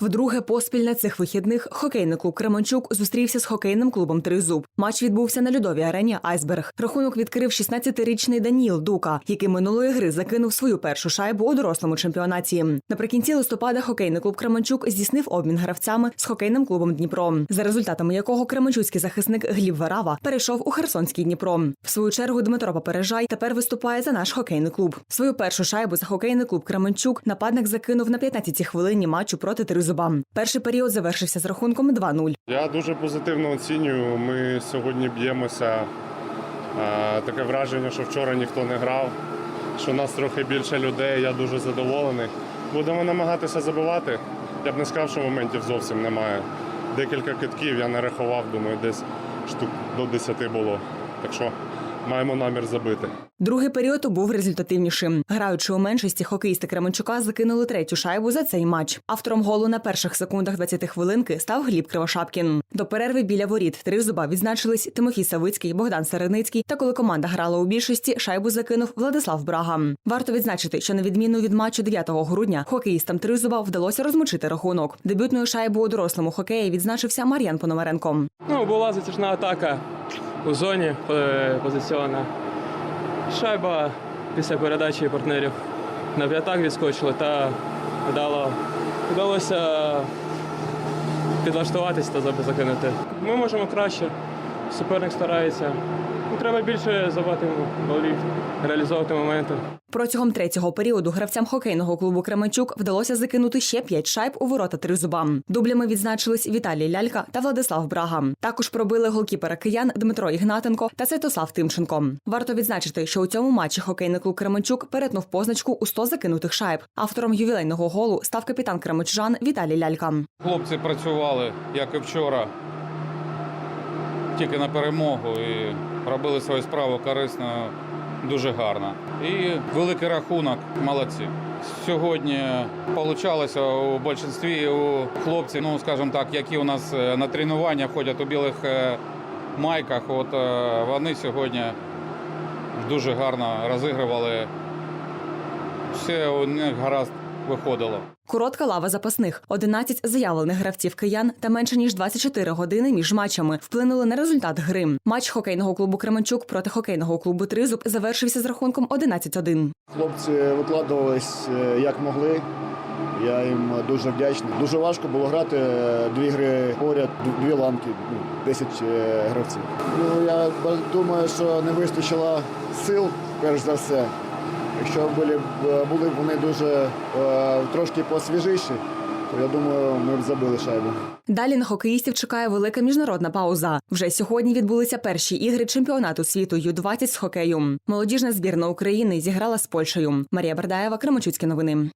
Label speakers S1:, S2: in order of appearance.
S1: Вдруге поспіль на цих вихідних хокейний клуб Кременчук зустрівся з хокейним клубом Тризуб. Матч відбувся на льодовій арені Айсберг. Рахунок відкрив 16-річний Даніл Дука, який минулої гри закинув свою першу шайбу у дорослому чемпіонаті. Наприкінці листопада хокейний клуб Кременчук здійснив обмін гравцями з хокейним клубом Дніпро, за результатами якого кременчуцький захисник Гліб Варава перейшов у Херсонський Дніпро. В свою чергу Дмитро Попережай тепер виступає за наш хокейний клуб. Свою першу шайбу за хокейний клуб Кременчук нападник закинув на 15-й хвилині матчу проти Тризуба. Перший період завершився з рахунком 2-0.
S2: Я дуже позитивно оцінюю. Ми сьогодні б'ємося. Таке враження, що вчора ніхто не грав, що нас трохи більше людей. Я дуже задоволений. Будемо намагатися забивати. Я б не сказав, що моментів зовсім немає. Декілька китків я не рахував, думаю, десь штук до 10 було. Так що маємо намір забити.
S1: Другий період був результативнішим. Граючи у меншості, хокеїсти Кременчука закинули третю шайбу за цей матч. Автором голу на перших секундах 20 хвилинки став Гліб Кривошапкін. До перерви біля воріт Тризуба відзначились Тимофій Савицький, Богдан Сереницький. Та коли команда грала у більшості, шайбу закинув Владислав Брага. Варто відзначити, що на відміну від матчу 9 грудня хокеїстам Тризуба вдалося розмочити рахунок. Дебютною шайбою у дорослому хокеї відзначився Мар'ян Пономаренко.
S3: Ну, була затяжна атака у зоні позиціонна. позиційна. Шайба після передачі партнерів на п'ятак відскочила та вдало, вдалося підлаштуватись та закинути. Ми можемо краще, суперник старається. Треба більше забати голів, реалізовувати моменти.
S1: Протягом третього періоду гравцям хокейного клубу Кременчук вдалося закинути ще п'ять шайб у ворота Тризуба. Дублями відзначились Віталій Лялька та Владислав Брага. Також пробили голкіпера киян Дмитро Ігнатенко та Святослав Тимченко. Варто відзначити, що у цьому матчі хокейний клуб Кременчук перетнув позначку у 100 закинутих шайб. Автором ювілейного голу став капітан Кременчужан Віталій Лялька.
S4: Хлопці працювали, як і вчора, тільки на перемогу і робили свою справу корисно, дуже гарно. І великий рахунок, молодці. Сьогодні вийшло у більшості у хлопців, ну скажімо так, які у нас е, на тренування ходять у білих е, майках. От е, вони сьогодні дуже гарно розігрували. Все у них гаразд виходило.
S1: Коротка лава запасних, 11 заявлених гравців киян та менше ніж 24 години між матчами вплинули на результат гри. Матч хокейного клубу Кременчук проти хокейного клубу Тризуб завершився з рахунком 11-1.
S5: Хлопці викладувались е, як могли. Я їм дуже вдячний. Дуже важко було грати е, дві гри поряд, дві ланки, ну, 10 е, гравців. Ну, я думаю, що не вистачило сил, перш за все. Якщо були, б- були б вони дуже е, трошки посвіжіші, то я думаю, ми б забили шайбу.
S1: Далі на хокеїстів чекає велика міжнародна пауза. Вже сьогодні відбулися перші ігри чемпіонату світу Ю-20 з хокею. Молодіжна збірна України зіграла з Польщею. Марія Бердаєва, Кременчуцькі новини.